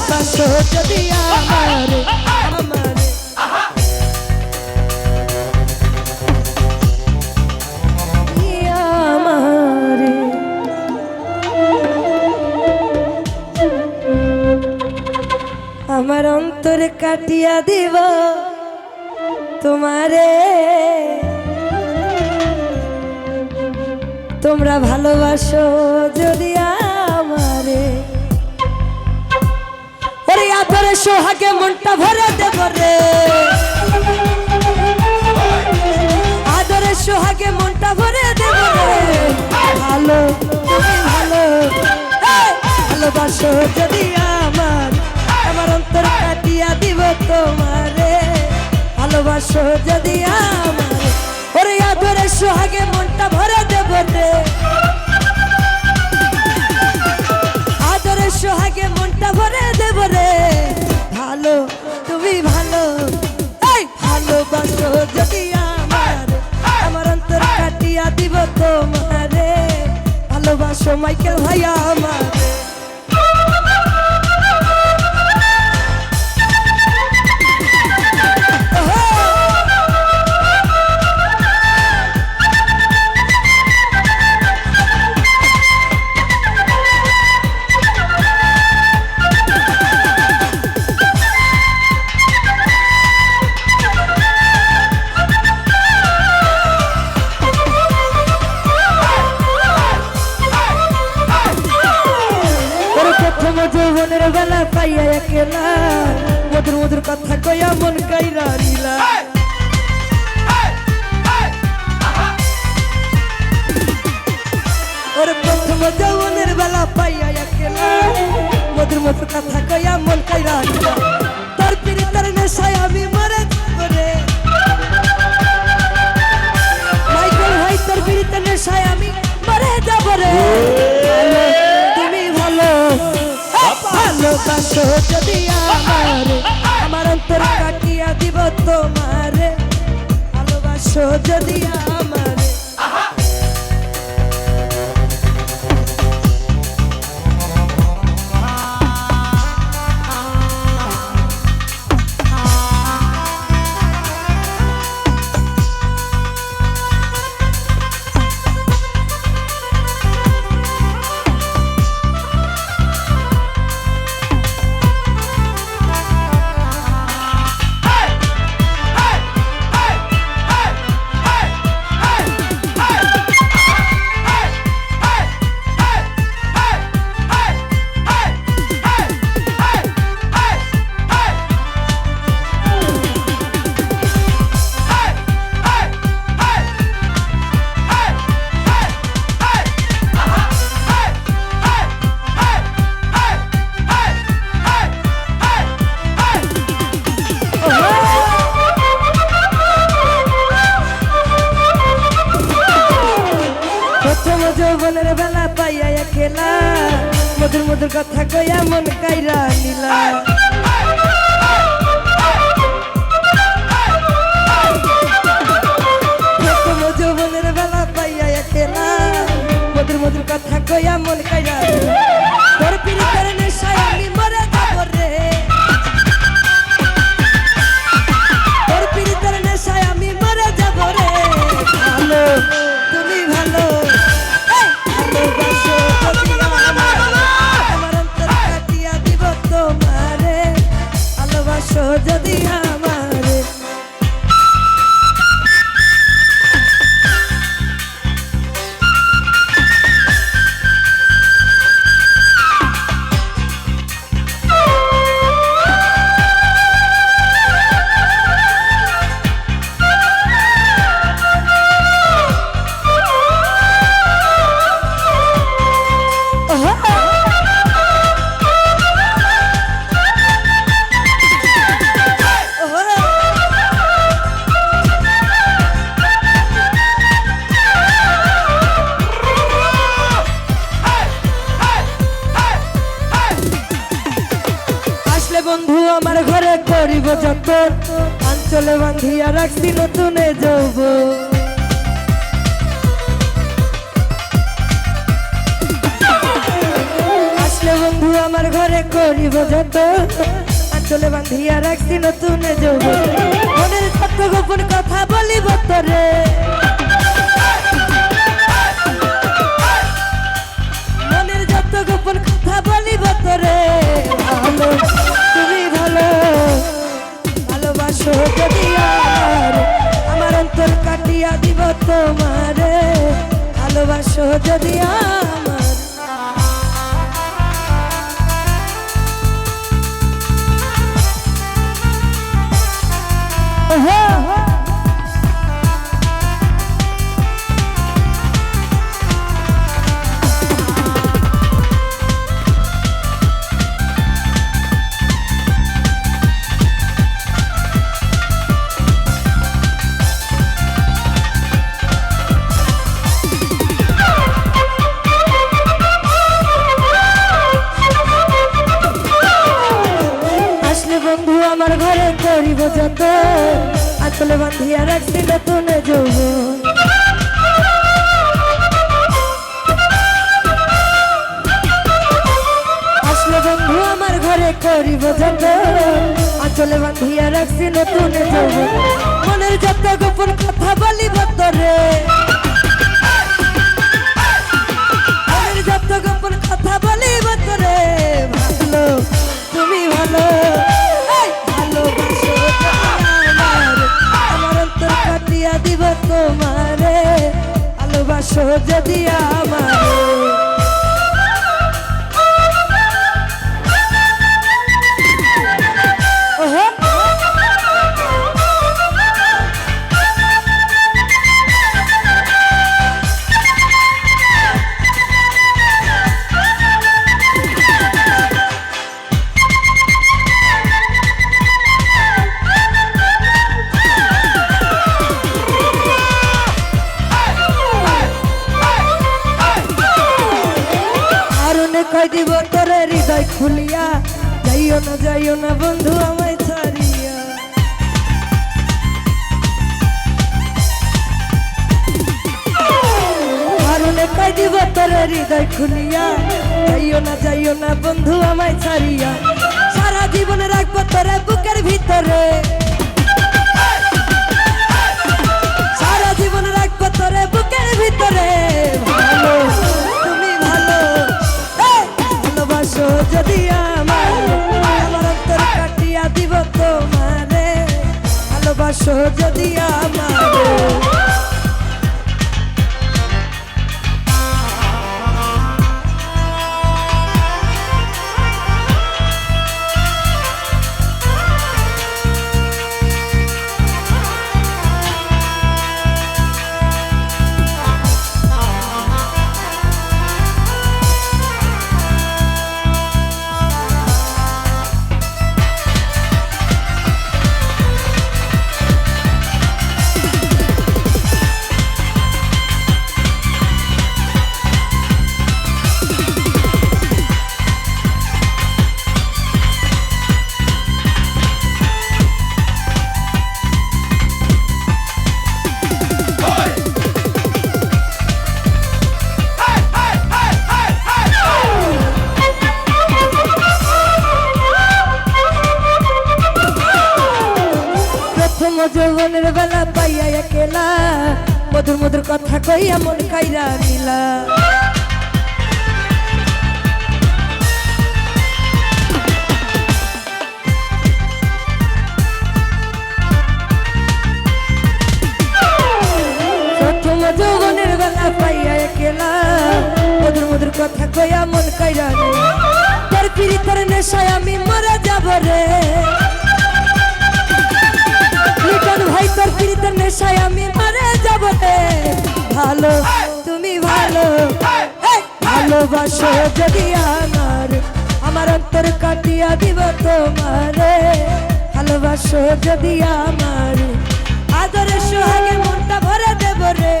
ভালোবাসো যদি আমারে আমারে। অন্তরে কাটিয়া দিব তোমারে। তোমরা ভালোবাসো যদি আমারে আদরে সোহাগে মনটা ভরে দেব রে আদরে সোহাগে মনটা ভরে দেব রে ভালো ভালো ভালোবাসো যদি আমার আমার অন্তর কাটিয়া দিব তোমারে। ভালোবাসো যদি আমার, ওরে আদরে সোহাগে মনটা ভরে ভালো, তুমি ভালো। এই ভালোবাসো যদি আমার আমার অন্তর কাটিয়া দিব তোমারে। ভালোবাসো মাইকেল ভাইয়া আমার। কথা কয়া মন কাইরা নীলা। ওরে প্রথম যৌবনের বেলা পাইয়া একেলা। মধুর মধুর কথা কয়া মন কাইরা নীলা। তোর পিড়িতার নেশায় আমি মরে করে মাইকেল ভাই তোর পিড়িতার নেশায় আমি মরে যাব রে। ভালো, তুমি ভালো ভালোবাসো যদি আমার। দিব তোমারে ভালোবাসো যদি আমার পাইয়া না। মধুর মধুর কথা কইয়া মন কাইরা নিলা। যৌবনের বেলা পাইয়া মধুর মধুর কথা কইয়া মন কাইরা। করিব যত অঞ্চলে বান্ধিয়া রাখছি নতুনে যৌব আসলে বন্ধু, আমার ঘরে করিব যত আঞ্চলে বান্ধিয়া রাখছি নতুনে যৌব মনের কত গোপন কথা বলিব তোরে। তোমারে ভালোবাসো যদি আমার আমার ঘরে করিব যত আসলে বান্ধিয়া রাখছি নতুন যৌব আসলে বন্ধু আমার ঘরে করিব যত আচলে বান্ধিয়া রাখছি নতুন যৌব মনের যত গোপন কথা বলিব তোরে যত গোপন কথা বলিব তোরে ভালো তুমি ভালো। ভালোবাসো দিয়া আমার হৃদয় খুলিয়া, যাইও না যাইও না বন্ধু, আমায় ছাড়িয়া। কারণে পাই দিব তোর হৃদয় খুলিয়া, যাইও না যাইও না বন্ধু, আমায় ছাড়িয়া। সারা জীবন রাখব তোরে বুকের ভিতরে। যৌবনের বেলা পাইয়া একেলা। মধুর মধুর কথা কইয়া মন কাইরা নিলা। ভালোবাসো যদি আমার আমার অন্তর কাটিয়া দিব তোমারে। ভালোবাসো যদি আমার, আদরে সোহাগে মনটা ভরে দেব রে।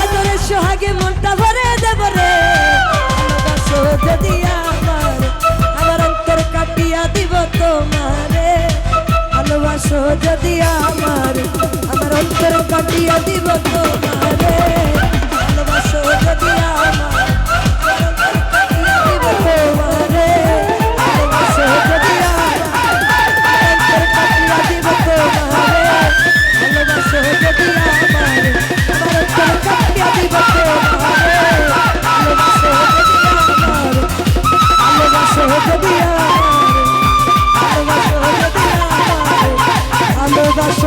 আদরে সোহাগে মনটা ভরে দেব রে। ভালোবাসো যদি আমার আমার অন্তর কাটিয়া দিব তোমারে। ভালোবাসো যদি আমার আমার অন্তর কাটিয়া দিব তোমারে।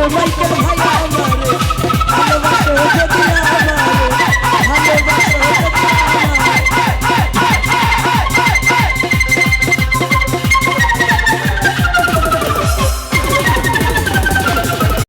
Michael Hall.